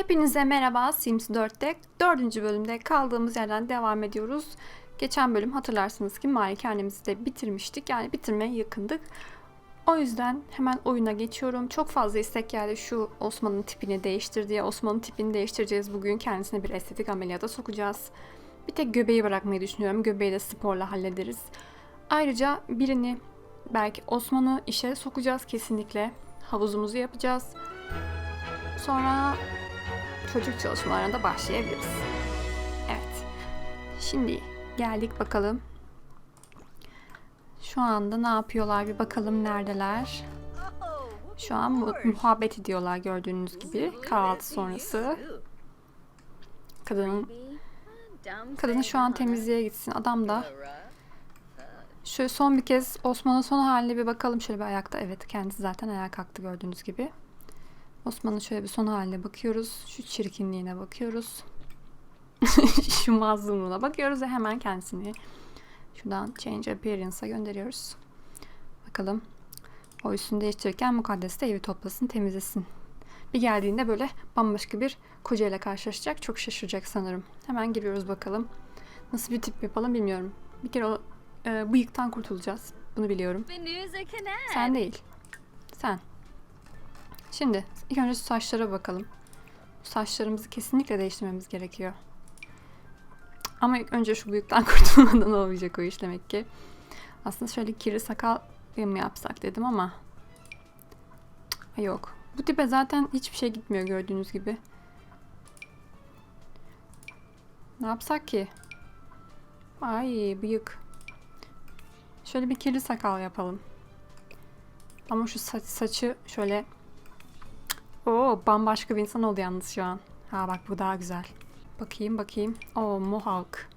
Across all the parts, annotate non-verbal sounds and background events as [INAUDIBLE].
Hepinize merhaba Sims 4'te 4. bölümde kaldığımız yerden devam ediyoruz. Geçen bölüm hatırlarsınız ki malikanemizi de bitirmiştik. Yani bitirmeye yakındık. O yüzden hemen oyuna geçiyorum. Çok fazla istek geldi şu Osman'ın tipini değiştir diye. Osman'ın tipini değiştireceğiz bugün. Kendisine bir estetik ameliyata sokacağız. Bir tek göbeği bırakmayı düşünüyorum. Göbeği de sporla hallederiz. Ayrıca birini belki Osman'ı işe sokacağız kesinlikle. Havuzumuzu yapacağız. Sonra çocuk çalışmalarına da başlayabiliriz. Evet. Şimdi geldik bakalım. Şu anda ne yapıyorlar bir bakalım neredeler. Şu an mu- muhabbet ediyorlar gördüğünüz gibi kahvaltı sonrası. Kadının kadını şu an temizliğe gitsin. Adam da şöyle son bir kez Osman'ın son haline bir bakalım şöyle bir ayakta. Evet kendisi zaten ayağa kalktı gördüğünüz gibi. Osman'ın şöyle bir son haline bakıyoruz. Şu çirkinliğine bakıyoruz. [LAUGHS] Şu mazlumluğuna bakıyoruz ve hemen kendisini şuradan Change Appearance'a gönderiyoruz. Bakalım. O üstünü değiştirirken mukaddes de evi toplasın, temizlesin. Bir geldiğinde böyle bambaşka bir kocayla karşılaşacak. Çok şaşıracak sanırım. Hemen giriyoruz bakalım. Nasıl bir tip yapalım bilmiyorum. Bir kere o e, bıyıktan kurtulacağız. Bunu biliyorum. Sen değil. Sen. Şimdi ilk önce saçlara bakalım. Saçlarımızı kesinlikle değiştirmemiz gerekiyor. Ama ilk önce şu bıyıktan [LAUGHS] kurtulmadan olmayacak o iş demek ki. Aslında şöyle kirli sakal mı yapsak dedim ama yok. Bu tipe zaten hiçbir şey gitmiyor gördüğünüz gibi. Ne yapsak ki? Ay bıyık. Şöyle bir kirli sakal yapalım. Ama şu saç, saçı şöyle Oo bambaşka bir insan oldu yalnız şu an. Ha bak bu daha güzel. Bakayım bakayım. Oo Mohawk.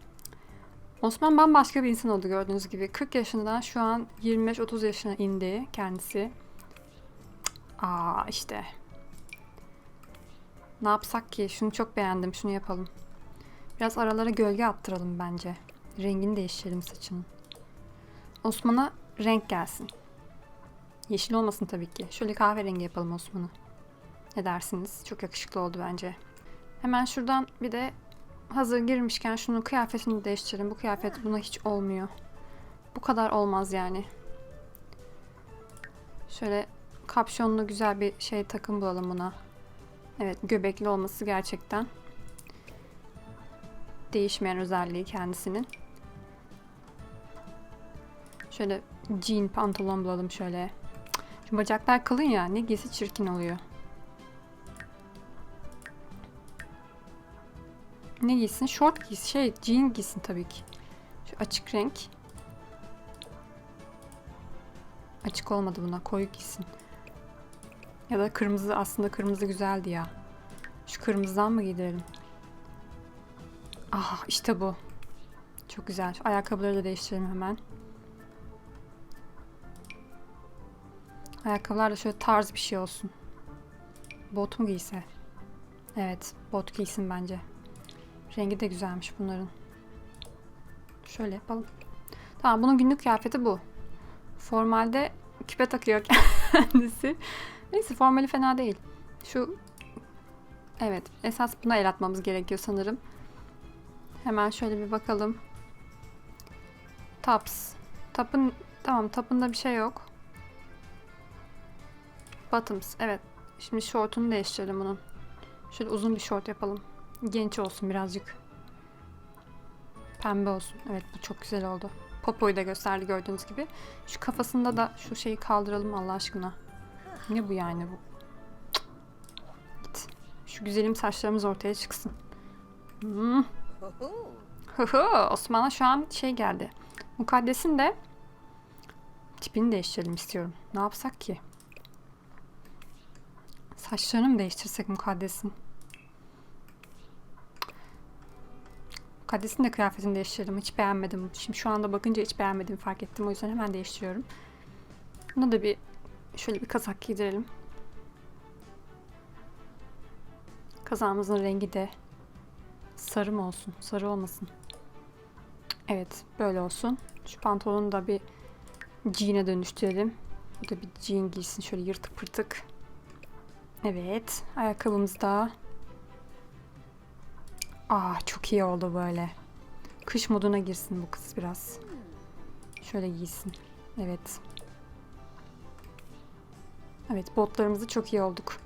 Osman bambaşka bir insan oldu gördüğünüz gibi. 40 yaşından şu an 25-30 yaşına indi kendisi. Aa işte. Ne yapsak ki? Şunu çok beğendim. Şunu yapalım. Biraz aralara gölge attıralım bence. Rengini değiştirelim saçının. Osman'a renk gelsin. Yeşil olmasın tabii ki. Şöyle kahverengi yapalım Osman'ı. Ne dersiniz? Çok yakışıklı oldu bence. Hemen şuradan bir de hazır girmişken şunun kıyafetini değiştirelim. Bu kıyafet buna hiç olmuyor. Bu kadar olmaz yani. Şöyle kapşonlu güzel bir şey takım bulalım buna. Evet göbekli olması gerçekten değişmeyen özelliği kendisinin. Şöyle jean pantolon bulalım şöyle. Şu bacaklar kalın ya ne giysi çirkin oluyor. Ne giysin? Short giysin. Şey jean giysin tabii ki. Şu açık renk. Açık olmadı buna. Koyu giysin. Ya da kırmızı. Aslında kırmızı güzeldi ya. Şu kırmızıdan mı giydirelim? Ah işte bu. Çok güzel. Şu ayakkabıları da değiştirelim hemen. Ayakkabılar da şöyle tarz bir şey olsun. Bot mu giyse? Evet, bot giysin bence. Rengi de güzelmiş bunların. Şöyle yapalım. Tamam bunun günlük kıyafeti bu. Formalde küpe takıyor [LAUGHS] kendisi. Neyse formali fena değil. Şu Evet esas buna el atmamız gerekiyor sanırım. Hemen şöyle bir bakalım. Tops. Tapın tamam tapında bir şey yok. Bottoms evet. Şimdi şortunu değiştirelim bunun. Şöyle uzun bir şort yapalım. Genç olsun birazcık. Pembe olsun. Evet bu çok güzel oldu. Popoyu da gösterdi gördüğünüz gibi. Şu kafasında da şu şeyi kaldıralım Allah aşkına. Ne bu yani bu? Git. Şu güzelim saçlarımız ortaya çıksın. Hmm. Osman'a şu an şey geldi. Mukaddesin de tipini değiştirelim istiyorum. Ne yapsak ki? Saçlarını mı değiştirsek mukaddesin? Mukaddesin de kıyafetini değiştirdim. Hiç beğenmedim. Şimdi şu anda bakınca hiç beğenmedim fark ettim. O yüzden hemen değiştiriyorum. Buna da bir şöyle bir kazak giydirelim. Kazağımızın rengi de sarı mı olsun? Sarı olmasın. Evet böyle olsun. Şu pantolonu da bir jean'e dönüştürelim. Bu da bir jean giysin şöyle yırtık pırtık. Evet ayakkabımız da Ah çok iyi oldu böyle. Kış moduna girsin bu kız biraz. Şöyle giysin. Evet. Evet botlarımızı çok iyi olduk.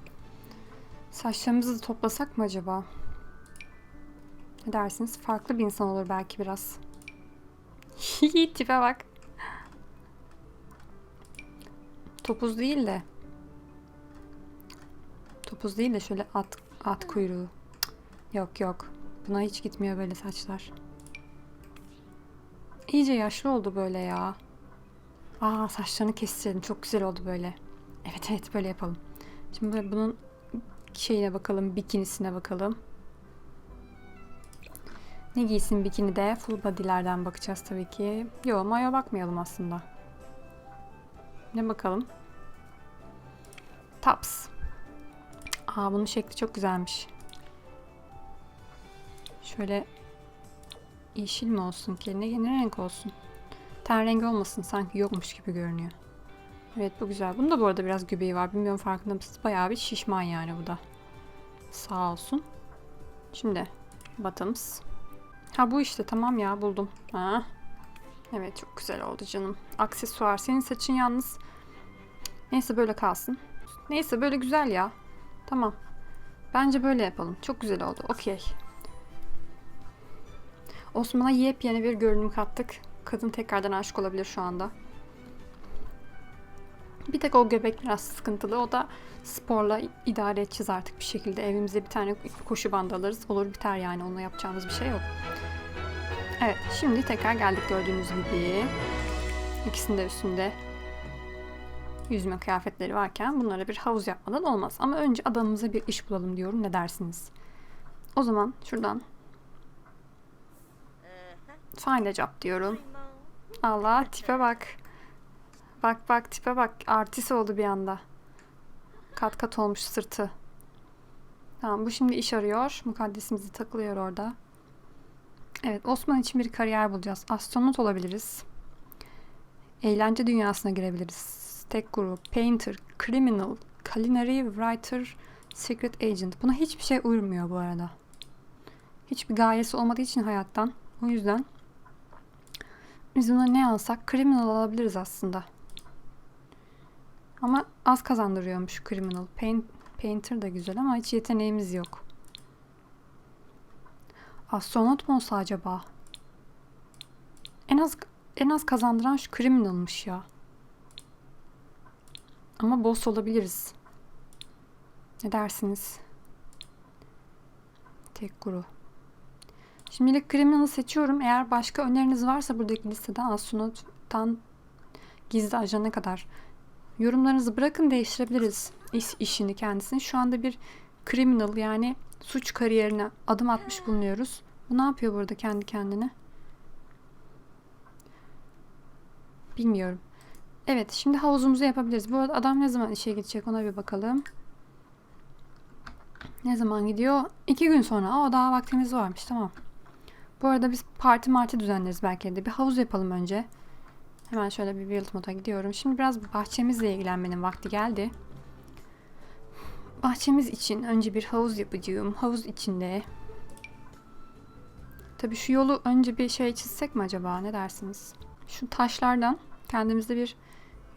Saçlarımızı da toplasak mı acaba? Ne dersiniz? Farklı bir insan olur belki biraz. [LAUGHS] Tipe bak. Topuz değil de. Topuz değil de şöyle at at kuyruğu. Yok yok. Buna hiç gitmiyor böyle saçlar. İyice yaşlı oldu böyle ya. Aa saçlarını kestirelim. Çok güzel oldu böyle. Evet evet böyle yapalım. Şimdi bunun şeyine bakalım. Bikinisine bakalım. Ne giysin bikinide? Full body'lerden bakacağız tabii ki. Yok mayo bakmayalım aslında. Ne bakalım? Tops. Aa bunun şekli çok güzelmiş. Şöyle yeşil mi olsun ki? Ne, ne renk olsun? Ten rengi olmasın sanki yokmuş gibi görünüyor. Evet bu güzel. Bunun da bu arada biraz göbeği var. Bilmiyorum farkında mısınız? Bayağı bir şişman yani bu da. Sağ olsun. Şimdi bottoms. Ha bu işte tamam ya buldum. Ha. Evet çok güzel oldu canım. Aksesuar. Senin saçın yalnız. Neyse böyle kalsın. Neyse böyle güzel ya. Tamam. Bence böyle yapalım. Çok güzel oldu. Okey. Osman'a yepyeni bir görünüm kattık. Kadın tekrardan aşık olabilir şu anda. Bir tek o göbek biraz sıkıntılı. O da sporla idare edeceğiz artık bir şekilde. Evimize bir tane koşu bandı alırız. Olur biter yani. Onunla yapacağımız bir şey yok. Evet. Şimdi tekrar geldik gördüğünüz gibi. İkisinin de üstünde yüzme kıyafetleri varken bunlara bir havuz yapmadan olmaz. Ama önce adamımıza bir iş bulalım diyorum. Ne dersiniz? O zaman şuradan find a job diyorum. Allah tipe bak. Bak bak tipe bak. Artist oldu bir anda. Kat kat olmuş sırtı. Tamam bu şimdi iş arıyor. Mukaddesimizi takılıyor orada. Evet Osman için bir kariyer bulacağız. Astronot olabiliriz. Eğlence dünyasına girebiliriz. Tek grup, painter, criminal, culinary, writer, secret agent. Buna hiçbir şey uymuyor bu arada. Hiçbir gayesi olmadığı için hayattan. O yüzden biz buna ne alsak criminal alabiliriz aslında. Ama az kazandırıyormuş criminal. Paint, painter da güzel ama hiç yeteneğimiz yok. Astronot mu olsa acaba? En az en az kazandıran şu criminal'mış ya. Ama boss olabiliriz. Ne dersiniz? Tek guru. Şimdilik criminal'ı seçiyorum. Eğer başka öneriniz varsa buradaki listeden astronottan gizli ajana kadar yorumlarınızı bırakın değiştirebiliriz iş, işini kendisini. Şu anda bir criminal yani suç kariyerine adım atmış bulunuyoruz. Bu ne yapıyor burada kendi kendine? Bilmiyorum. Evet şimdi havuzumuzu yapabiliriz. Bu adam ne zaman işe gidecek ona bir bakalım. Ne zaman gidiyor? İki gün sonra. Aa daha vaktimiz varmış tamam. Bu arada biz parti marti düzenleriz belki de. Bir havuz yapalım önce. Hemen şöyle bir build moda gidiyorum. Şimdi biraz bahçemizle ilgilenmenin vakti geldi. Bahçemiz için önce bir havuz yapacağım. Havuz içinde. Tabii şu yolu önce bir şey çizsek mi acaba? Ne dersiniz? Şu taşlardan kendimize bir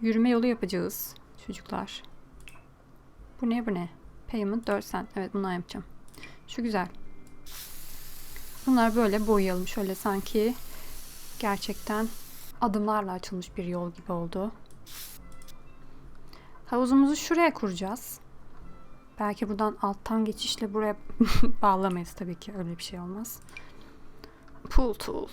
yürüme yolu yapacağız çocuklar. Bu ne bu ne? Payment 4 cent. Evet bundan yapacağım. Şu güzel. Bunlar böyle boyayalım. Şöyle sanki gerçekten adımlarla açılmış bir yol gibi oldu. Havuzumuzu şuraya kuracağız. Belki buradan alttan geçişle buraya [LAUGHS] bağlamayız tabii ki. Öyle bir şey olmaz. Pool tool.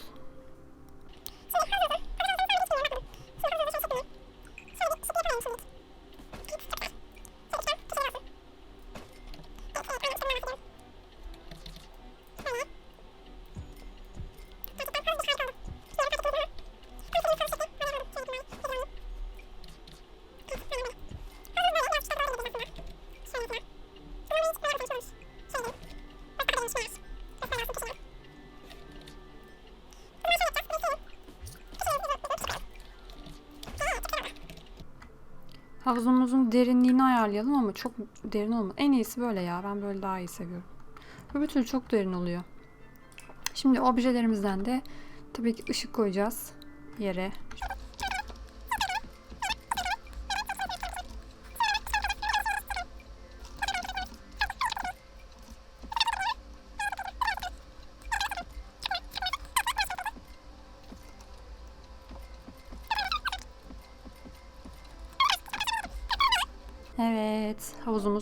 Ama çok derin olmaz. En iyisi böyle ya. Ben böyle daha iyi seviyorum. Öbür türlü çok derin oluyor. Şimdi objelerimizden de tabii ki ışık koyacağız yere.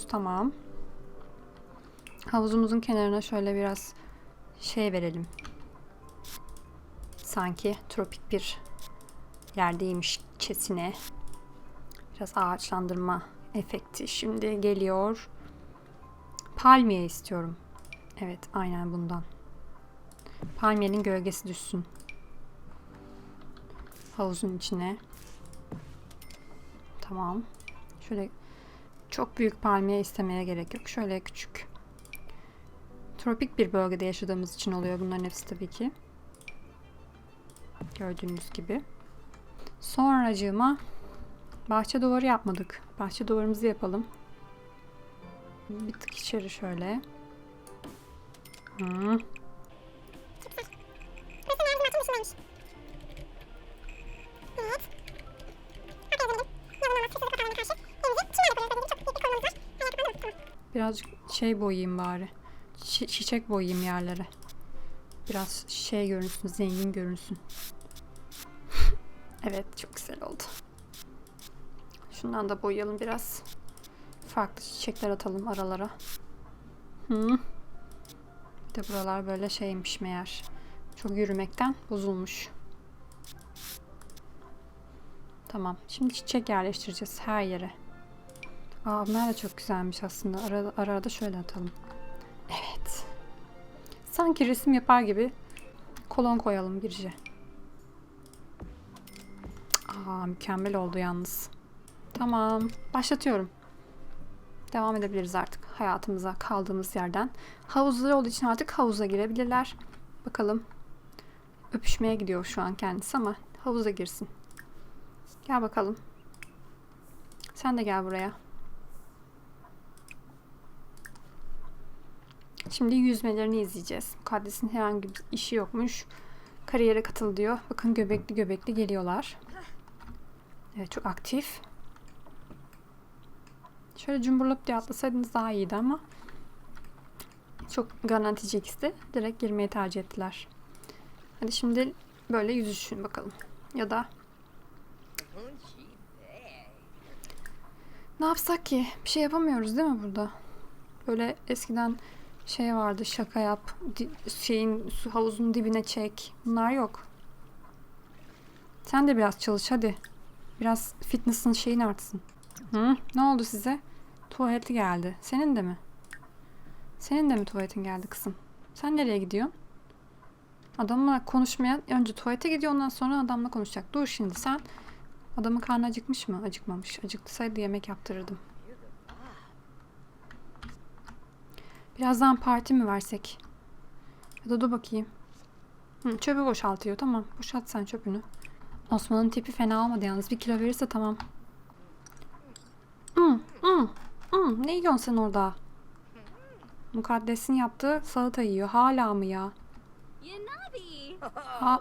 Tamam. Havuzumuzun kenarına şöyle biraz şey verelim. Sanki tropik bir yerdeymişçesine. Biraz ağaçlandırma efekti şimdi geliyor. Palmiye istiyorum. Evet, aynen bundan. Palmiyenin gölgesi düşsün. Havuzun içine. Tamam. Şöyle çok büyük palmiye istemeye gerek yok. Şöyle küçük. Tropik bir bölgede yaşadığımız için oluyor bunların hepsi tabii ki. Gördüğünüz gibi. Sonracığıma bahçe duvarı yapmadık. Bahçe duvarımızı yapalım. Bir tık içeri şöyle. Hı. Birazcık şey boyayayım bari. Çi- çiçek boyayayım yerlere. Biraz şey görünsün, zengin görünsün. [LAUGHS] evet, çok güzel oldu. Şundan da boyayalım biraz. Farklı çiçekler atalım aralara. Hı. Bir de buralar böyle şeymiş meğer. Çok yürümekten bozulmuş. Tamam. Şimdi çiçek yerleştireceğiz her yere. Aa bunlar da çok güzelmiş aslında. Ara, ara arada şöyle atalım. Evet. Sanki resim yapar gibi kolon koyalım girişe. Aa mükemmel oldu yalnız. Tamam. Başlatıyorum. Devam edebiliriz artık hayatımıza kaldığımız yerden. Havuzları olduğu için artık havuza girebilirler. Bakalım. Öpüşmeye gidiyor şu an kendisi ama havuza girsin. Gel bakalım. Sen de gel buraya. Şimdi yüzmelerini izleyeceğiz. Mukaddes'in herhangi bir işi yokmuş. Kariyere katıl diyor. Bakın göbekli göbekli geliyorlar. Evet çok aktif. Şöyle cumburlop diye atlasaydınız daha iyiydi ama çok garantici ikisi direkt girmeyi tercih ettiler. Hadi şimdi böyle yüzüşün bakalım. Ya da ne yapsak ki? Bir şey yapamıyoruz değil mi burada? Böyle eskiden şey vardı şaka yap şeyin su havuzun dibine çek. Bunlar yok. Sen de biraz çalış hadi. Biraz fitness'ın şeyin artsın. Hı? ne oldu size? Tuvaleti geldi. Senin de mi? Senin de mi tuvaletin geldi kızım? Sen nereye gidiyorsun? Adamla konuşmaya önce tuvalete gidiyor ondan sonra adamla konuşacak. Dur şimdi sen adamın karnı acıkmış mı? Acıkmamış. Acıksaydı yemek yaptırırdım Birazdan parti mi versek? Ya da dur bakayım. Hı, çöpü boşaltıyor. Tamam. Boşalt sen çöpünü. Osman'ın tipi fena olmadı yalnız. Bir kilo verirse tamam. Hı, hı, hı. Ne yiyorsun sen orada? Mukaddesin yaptığı salata yiyor. Hala mı ya?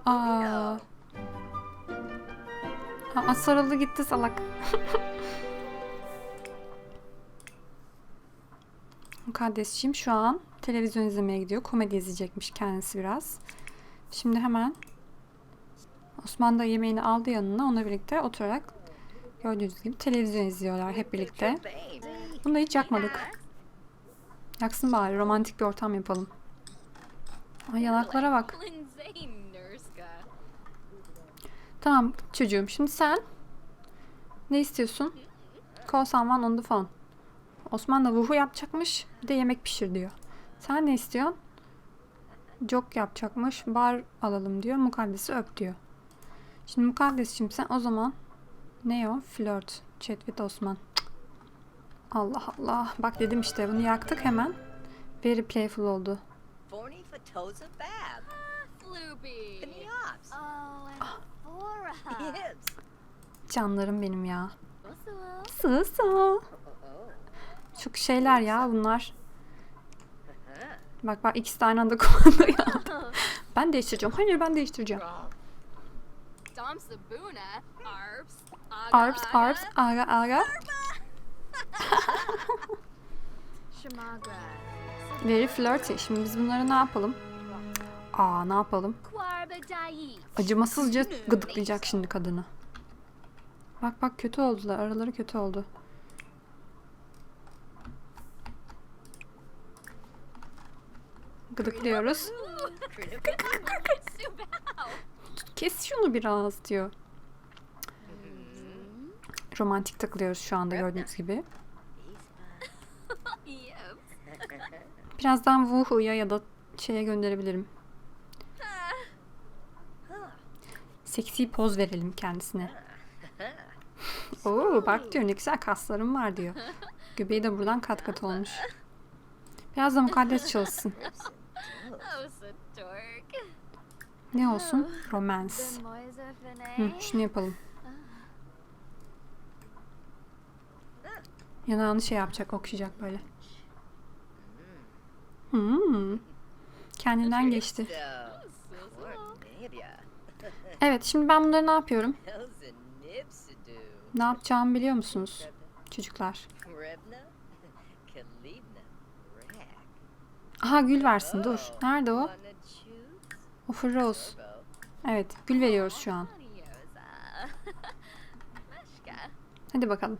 Aa. Aa sarıldı gitti salak. [LAUGHS] Mukaddesciğim şu an televizyon izlemeye gidiyor. Komedi izleyecekmiş kendisi biraz. Şimdi hemen Osman da yemeğini aldı yanına. Onunla birlikte oturarak gördüğünüz gibi televizyon izliyorlar hep birlikte. Bunu da hiç yakmadık. Yaksın bari romantik bir ortam yapalım. Ay yanaklara bak. Tamam çocuğum şimdi sen ne istiyorsun? Call someone on the phone. Osman da vuhu yapacakmış bir de yemek pişir diyor. Sen ne istiyorsun? Jok yapacakmış bar alalım diyor. Mukaddes'i öp diyor. Şimdi Mukaddes şimdi sen o zaman ne o? Flört. Chat with Osman. Allah Allah. Bak dedim işte bunu yaktık hemen. Very playful oldu. Oh! Hips. Canlarım benim ya. Sığ. Çok şeyler ya bunlar. Bak bak ikisi de aynı anda [LAUGHS] kumanda ya. Ben değiştireceğim. Hayır ben değiştireceğim. Arps, arps, aga, aga. [LAUGHS] Very flirty. Şimdi biz bunları ne yapalım? Aa ne yapalım? Acımasızca gıdıklayacak şimdi kadını. Bak bak kötü oldular. Araları kötü oldu. Subao. Kes şunu biraz diyor. Romantik takılıyoruz şu anda gördüğünüz gibi. Birazdan Wuhu'ya ya da şeye gönderebilirim. Seksi poz verelim kendisine. Oo bak diyor ne güzel kaslarım var diyor. Göbeği de buradan kat kat olmuş. Biraz da mukaddes çalışsın. Ne olsun? Romance. Moise Hı, şunu yapalım. Yanağını şey yapacak, okşayacak böyle. Hmm. Kendinden geçti. [LAUGHS] Evet, şimdi ben bunları ne yapıyorum? Ne yapacağımı biliyor musunuz çocuklar? Aha gül versin dur. Nerede o? O Rose. Evet, gül veriyoruz şu an. Hadi bakalım.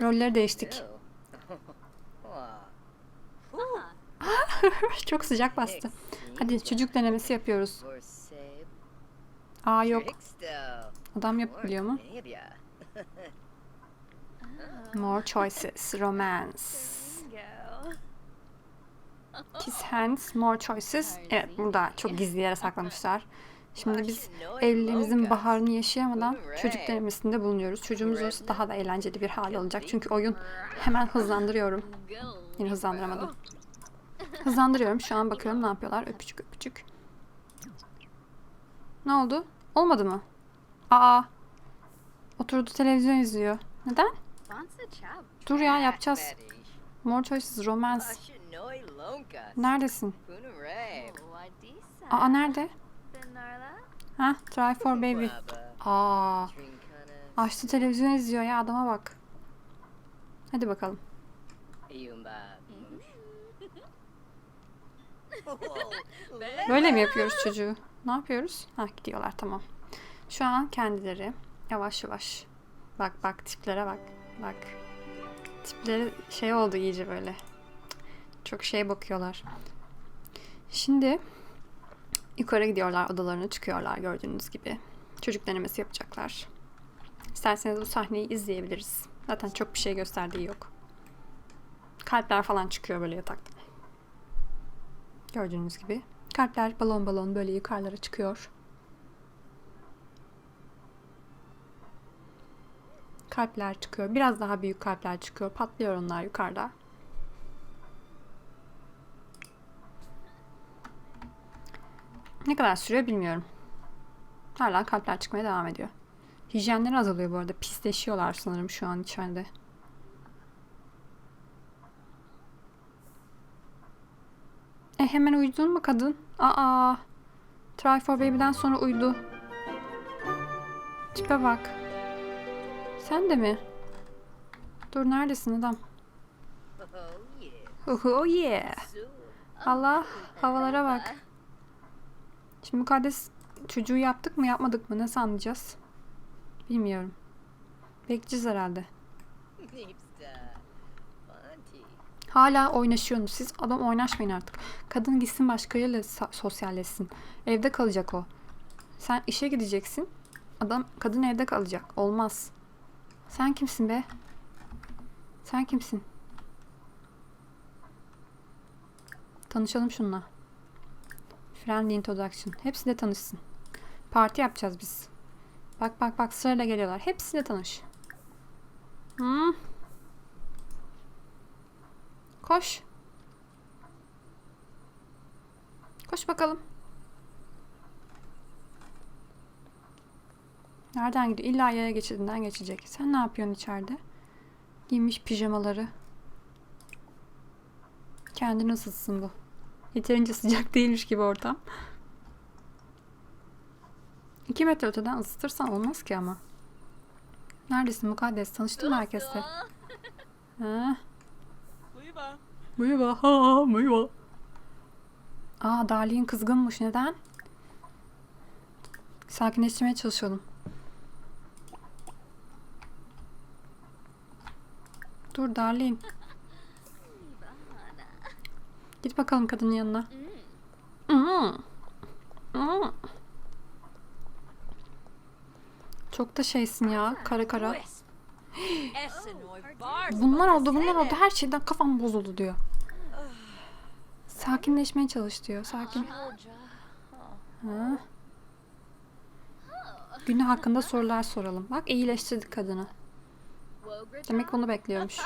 Rolleri değiştik. [LAUGHS] Çok sıcak bastı. Hadi çocuk denemesi yapıyoruz. Aa yok. Adam yapabiliyor mu? More choices. Romance. Kiss hands. More choices. Evet burada çok gizli yere saklamışlar. Şimdi biz evliliğimizin baharını yaşayamadan çocuk denemesinde bulunuyoruz. Çocuğumuz olursa daha da eğlenceli bir hal olacak. Çünkü oyun hemen hızlandırıyorum. Yine hızlandıramadım. [LAUGHS] [LAUGHS] Hızlandırıyorum. Şu an bakıyorum ne yapıyorlar. Öpücük öpücük. Ne oldu? Olmadı mı? Aa. Oturdu televizyon izliyor. Neden? Dur ya yapacağız. More choices romance. Neredesin? Aa nerede? Ha, try for baby. Aa, açtı televizyon izliyor ya adama bak. Hadi bakalım. Böyle mi yapıyoruz çocuğu? Ne yapıyoruz? Ha gidiyorlar tamam. Şu an kendileri yavaş yavaş. Bak bak tiplere bak. Bak. Tipleri şey oldu iyice böyle. Çok şey bakıyorlar. Şimdi yukarı gidiyorlar odalarına çıkıyorlar gördüğünüz gibi. Çocuk denemesi yapacaklar. İsterseniz bu sahneyi izleyebiliriz. Zaten çok bir şey gösterdiği yok. Kalpler falan çıkıyor böyle yatakta. Gördüğünüz gibi. Kalpler balon balon böyle yukarılara çıkıyor. Kalpler çıkıyor. Biraz daha büyük kalpler çıkıyor. Patlıyor onlar yukarıda. Ne kadar sürüyor bilmiyorum. Hala kalpler çıkmaya devam ediyor. Hijyenleri azalıyor bu arada. Pisleşiyorlar sanırım şu an içeride. E hemen uyudun mu kadın? Aa. Try for Baby'den sonra uyudu. Tipe bak. Sen de mi? Dur neredesin adam? Oh yeah. Allah havalara bak. Şimdi mukaddes çocuğu yaptık mı yapmadık mı nasıl anlayacağız? Bilmiyorum. Bekleyeceğiz herhalde. Hala oynaşıyorsunuz siz. Adam oynaşmayın artık. Kadın gitsin başkalarıyla sa- sosyalleşsin. Evde kalacak o. Sen işe gideceksin. Adam kadın evde kalacak. Olmaz. Sen kimsin be? Sen kimsin? Tanışalım şununla. Friendly introduction. Hepsi de tanışsın. Parti yapacağız biz. Bak bak bak sırayla geliyorlar. Hepsiyle tanış. Hmm. Koş. Koş bakalım. Nereden gidiyor? İlla yaya geçidinden geçecek. Sen ne yapıyorsun içeride? Giymiş pijamaları. Kendini ısıtsın bu. Yeterince sıcak [LAUGHS] değilmiş gibi ortam. 2 metre öteden ısıtırsan olmaz ki ama. Neredesin mukaddes? Tanıştın mı herkesle? Viva. merhaba. Ha, merhaba. Aa Darlene kızgınmış. Neden? Sakinleştirmeye çalışalım. Dur Darlene. Git bakalım kadının yanına. Çok da şeysin ya. Kara kara. Bunlar oldu bunlar oldu. Her şeyden kafam bozuldu diyor. Sakinleşmeye çalış diyor. Sakin. Ha. Günü hakkında sorular soralım. Bak iyileştirdik kadını. Demek bunu bekliyormuş.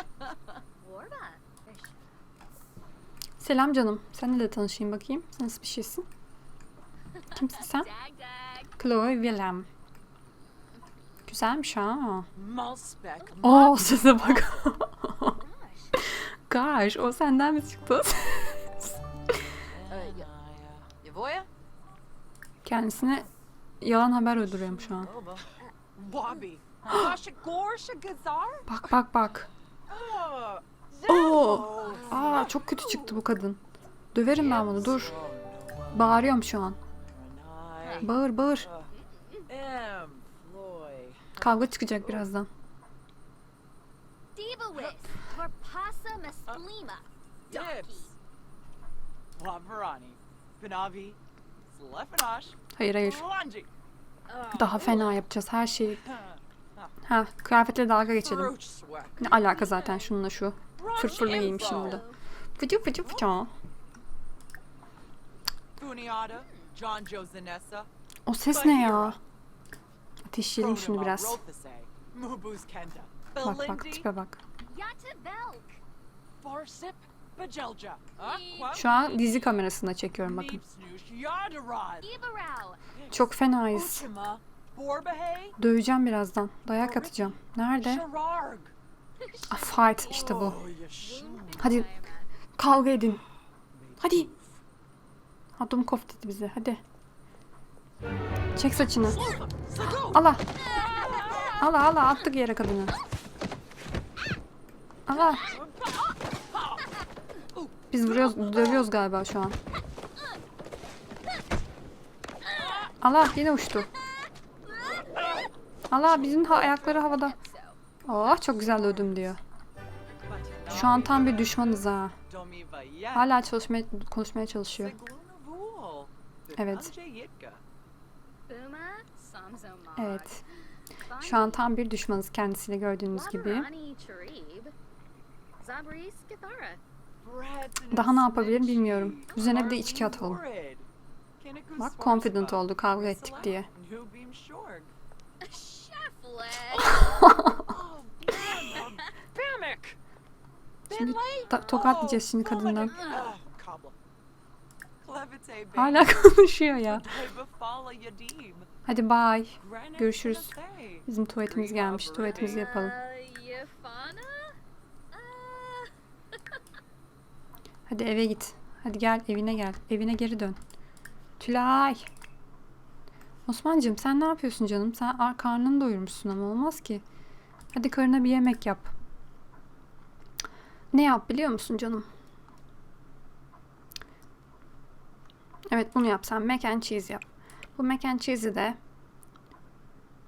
Selam canım. Seninle de tanışayım bakayım. Sen nasıl bir şeysin? Kimsin sen? Chloe Willem. Güzelmiş ha. Oo size bak. [LAUGHS] Gosh o senden mi çıktı? Kendisine yalan haber uyduruyorum şu an. Bak bak bak. Oo. Aa çok kötü çıktı bu kadın. Döverim ben bunu dur. Bağırıyorum şu an. Bağır bağır. Kavga çıkacak birazdan. Hayır hayır. Daha fena yapacağız her şeyi. Ha kıyafetle dalga geçelim. Ne alaka zaten şununla şu. Fırfırlı giymişim burada. Fıcı fıcı fıcı. O ses ne ya? Ateşleyelim şunu biraz. Bak bak tipe bak. Şu an dizi kamerasına çekiyorum bakın. Çok fenayız. Döveceğim birazdan. Dayak atacağım. Nerede? Fight işte bu. Hadi kavga edin. Hadi. Ha Dumkov dedi bize. Hadi. Çek saçını. Allah. Allah Allah attık yere kadını. Allah. Biz vuruyoruz, dövüyoruz galiba şu an. Allah yine uçtu. Allah bizim ha- ayakları havada. Oh çok güzel dövdüm diyor. Şu an tam bir düşmanız ha. Hala çalışmaya, konuşmaya çalışıyor. Evet. Evet. Şu an tam bir düşmanız kendisiyle gördüğünüz gibi. Daha ne yapabilir bilmiyorum. Üzerine bir de içki atalım. Bak confident oldu kavga ettik diye. [LAUGHS] Şimdi ta- tokatlayacağız şimdi kadından. Ah, Hala [LAUGHS] konuşuyor ya. Hadi bye. Görüşürüz. Bizim tuvaletimiz gelmiş. Tuvaletimizi yapalım. Uh, [LAUGHS] Hadi eve git. Hadi gel evine gel. Evine geri dön. Tülay. Osman'cığım sen ne yapıyorsun canım? Sen ar- karnını doyurmuşsun ama olmaz ki. Hadi karına bir yemek yap. Ne yap biliyor musun canım? Evet bunu yap sen. Mac and cheese yap. Bu mac and cheese'i de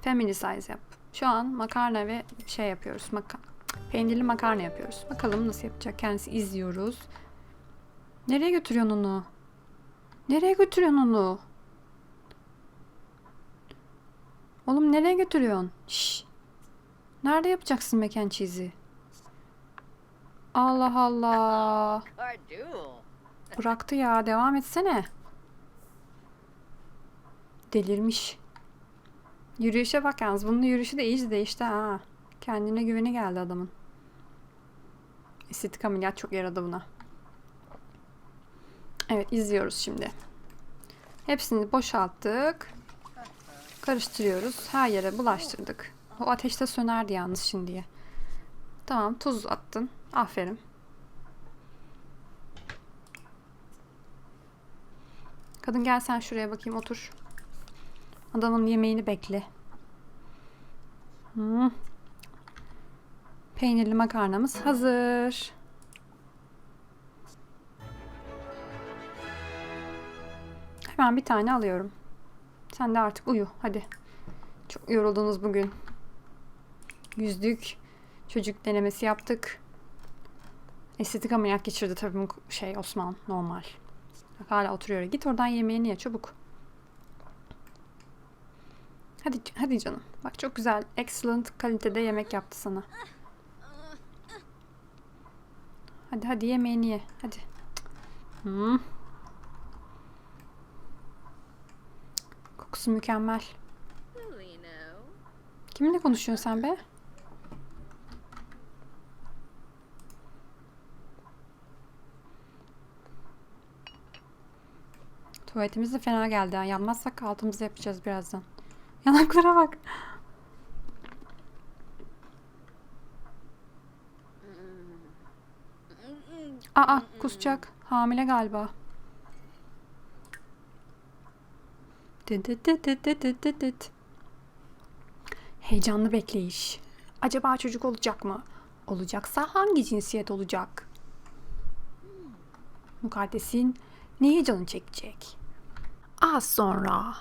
family size yap. Şu an makarna ve şey yapıyoruz. Maka peynirli makarna yapıyoruz. Bakalım nasıl yapacak. Kendisi izliyoruz. Nereye götürüyorsun onu? Nereye götürüyorsun onu? Oğlum nereye götürüyorsun? Şş. Nerede yapacaksın mekan cheese'i? Allah Allah. Bıraktı ya. Devam etsene. Delirmiş. Yürüyüşe bak yalnız. Bunun yürüyüşü de iyice değişti ha. Kendine güveni geldi adamın. Estetik ameliyat çok yaradı buna. Evet izliyoruz şimdi. Hepsini boşalttık. Karıştırıyoruz. Her yere bulaştırdık. O ateşte sönerdi yalnız şimdiye. Tamam tuz attın. Aferin. Kadın gel sen şuraya bakayım otur. Adamın yemeğini bekle. Hmm. Peynirli makarnamız hazır. Hemen bir tane alıyorum. Sen de artık uyu. Hadi. Çok yoruldunuz bugün. Yüzdük. Çocuk denemesi yaptık. Estetik ameliyat geçirdi tabii bu şey Osman normal. Bak hala oturuyor. Git oradan yemeğini ye çabuk. Hadi hadi canım. Bak çok güzel, excellent kalitede yemek yaptı sana. Hadi hadi yemeğini ye. Hadi. Hmm. Kokusu mükemmel. Kiminle konuşuyorsun sen be? Tuvaletimiz de fena geldi. Yanmazsak altımızı yapacağız birazdan. [LAUGHS] Yanaklara bak. Aa kusacak. Hamile galiba. Heyecanlı bekleyiş. Acaba çocuk olacak mı? Olacaksa hangi cinsiyet olacak? Mukaddesin neye canı çekecek? Az sonra.